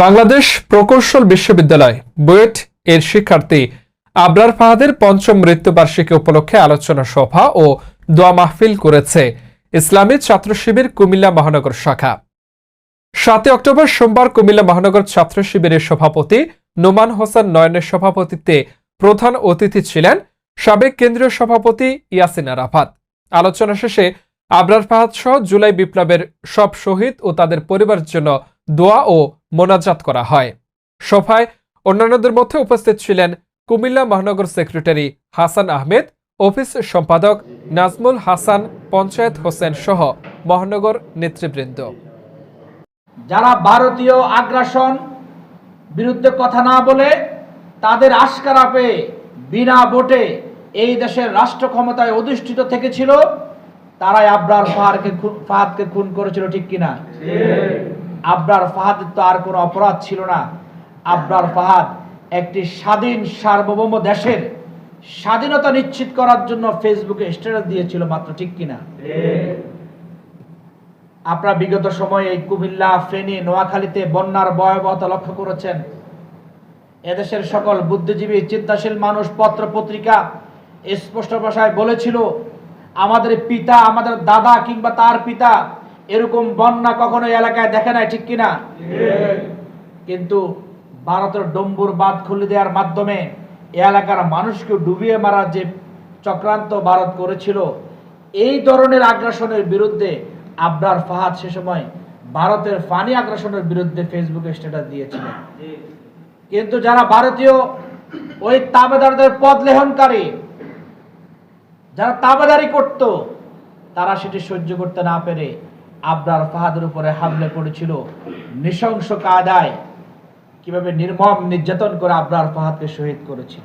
বাংলাদেশ প্রকৌশল বিশ্ববিদ্যালয়, বুয়েট এর শিক্ষার্থী আবরার ফাহাদের পঞ্চম মৃত্যুবার্ষিকী উপলক্ষে আলোচনা সভা ও দোয়া মাহফিল করেছে ইসলামী ছাত্র শিবির কুমিল্লা মহানগর শাখা। সাতই অক্টোবর সোমবার কুমিল্লা মহানগর ছাত্র শিবিরের সভাপতি নোমান হোসেন নয়নের সভাপতিত্বে প্রধান অতিথি ছিলেন সাবেক কেন্দ্রীয় সভাপতি ইয়াসিন আরাফাত। আলোচনা শেষে আবরার ফাহাদ সহ জুলাই বিপ্লবের সব শহীদ ও তাদের পরিবারের জন্য দোয়া ও মোনাজাত করা হয়। সভায় অন্যান্যদের মধ্যে উপস্থিত ছিলেন কুমিল্লা মহানগর সেক্রেটারি হাসান আহমেদ অফিস সম্পাদক নাজমুল হাসান পঞ্চায়েত হোসেন সহ মহানগর নেতৃবৃন্দ। যারা ভারতীয় আগ্রাসন বিরুদ্ধে কথা না বলে তাদের আশকারা পেয়ে বিনা ভোটে এই দেশের রাষ্ট্র ক্ষমতায় অধিষ্ঠিত থেকেছিল তারাই আবরার ফাহাদকে খুন ফাহাদকে খুন করেছিল ঠিক কিনা? আবরার ফাহাদের তো আর কোনো অপরাধ ছিল না। আবরার ফাহাদ একটি স্বাধীন সার্বভৌম দেশের স্বাধীনতা নিশ্চিত করার জন্য ফেসবুকে স্ট্যাটাস দিয়েছিল মাত্র, ঠিক কিনা? আপনারা বিগত সময়ে এই কুমিল্লা, ফেনী, নোয়াখালীতে বন্যার ভয়াবহতা লক্ষ্য করেছেন। এদেশের সকল বুদ্ধিজীবী, চিন্তাশীল মানুষ পত্র পত্রিকা স্পষ্ট ভাষায় বলেছিল, আমাদের পিতা, আমাদের দাদা কিংবা তার পিতা এরকম বন্যা কখনো এলাকায় দেখে নাই ঠিক কিনা? কিন্তু ভারতের ডম্বুর বাঁধ খুলে দেওয়ার মাধ্যমে এলাকার মানুষকে ডুবিয়ে মারার যে চক্রান্ত ভারত করেছিল এই ধরনের আগ্রাসনের বিরুদ্ধে আবরার ফাহাদ সে সময় ভারতের ফানি আগ্রাসনের বিরুদ্ধে ফেসবুকে স্ট্যাটাস দিয়েছিলেন কিন্তু যারা ভারতীয় ওই তাবেদারদের পদ লেহনকারী যারা তাবেদারি করত তারা সেটি সহ্য করতে না পেরে আবরার ফাহাদের উপরে হামলে পড়েছিল। নৃশংস কাদায় কীভাবে নির্মম নির্যাতন করে আবদার ফাহাদকে শহীদ করেছিল।